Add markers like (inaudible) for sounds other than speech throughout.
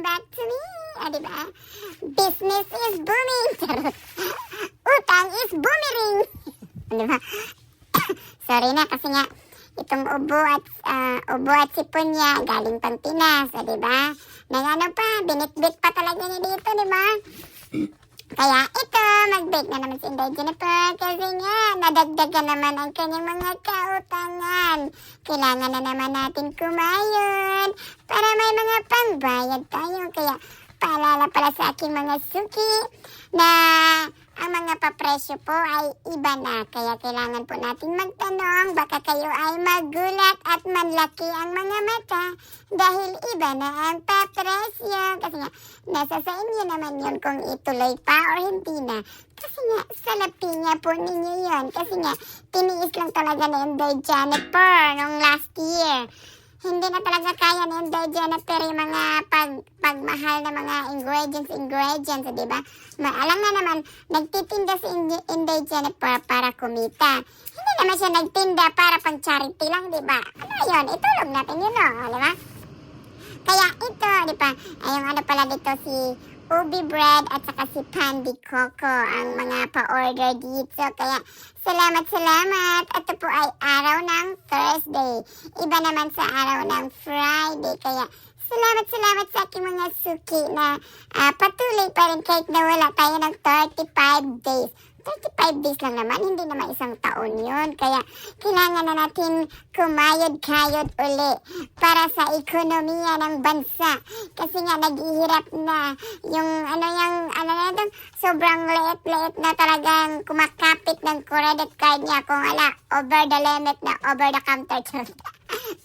come back to me. Ah, di ba? Business is booming. Charot. (laughs) Utang is boomering. di ba? (coughs) Sorry na kasi nga itong ubo at ah, ubo at sipon niya galing pang Pinas, ah, di ba? Nang ano pa, binitbit pa talaga niya dito, di ba? Kaya ito, mag-break na naman si Inday Jennifer kasi nga, nadagdagan naman ang kanyang mga kautangan. Kailangan na naman natin kumayon para may mga pangbayad tayo. Kaya paalala pala sa aking mga suki na ang mga papresyo po ay iba na. Kaya kailangan po natin magtanong, baka kayo ay magulat at manlaki ang mga mata dahil iba na ang papresyo. Kasi nga, nasa sa inyo naman yun kung ituloy pa o hindi na. Kasi nga, salapi nga po ninyo yun. Kasi nga, tiniis lang talaga ni Inday Jennifer nung last year hindi na talaga kaya ni Inday Jennifer yung mga pag, pagmahal na mga ingredients, ingredients, di ba? Alam nga naman, nagtitinda si Inday Jennifer para kumita. Hindi naman siya nagtinda para pang charity lang, di ba? Ano yun? Itulog natin yun, no? Di ba? Kaya ito, di ba? Ay, yung ano pala dito si Ubi Bread at saka si Pandy Coco ang mga pa-order dito. Kaya salamat, salamat. Ito po ay araw ng Thursday. Iba naman sa araw ng Friday. Kaya salamat, salamat sa aking mga suki na ah, patuloy pa rin kahit na wala tayo ng 35 days. 35 days lang naman, hindi naman isang taon yun. Kaya kailangan na natin kumayod-kayod uli para sa ekonomiya ng bansa. Kasi nga naghihirap na yung ano yung ano na ito, sobrang liit-liit na talagang kumakapit ng credit card niya kung ala, over the limit na, over the counter. (laughs)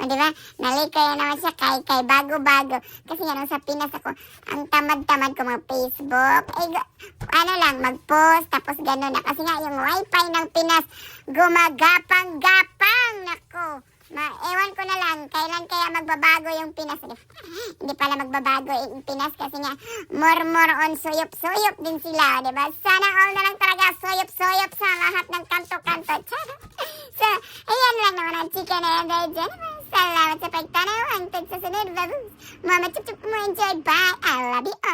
o, di ba? Nalikay naman siya kay kay bago-bago. Kasi nung sa Pinas ako, ang tamad-tamad ko mga Facebook. Eh, ano lang, mag-post, tapos gano'n na. Kasi nga yung wifi ng Pinas, gumagapang-gapang. Nako. Ma ewan ko na lang, kailan kaya magbabago yung Pinas. Hindi pala magbabago yung Pinas kasi nga more more on suyop-suyop din sila, di ba? Sana all na lang talaga suyop-suyop sa lahat ng kanto-kanto. (laughs) So, ayan lang naman ang chika na yan allowance. If I thought I liked this, isn't it? Mama, I love you.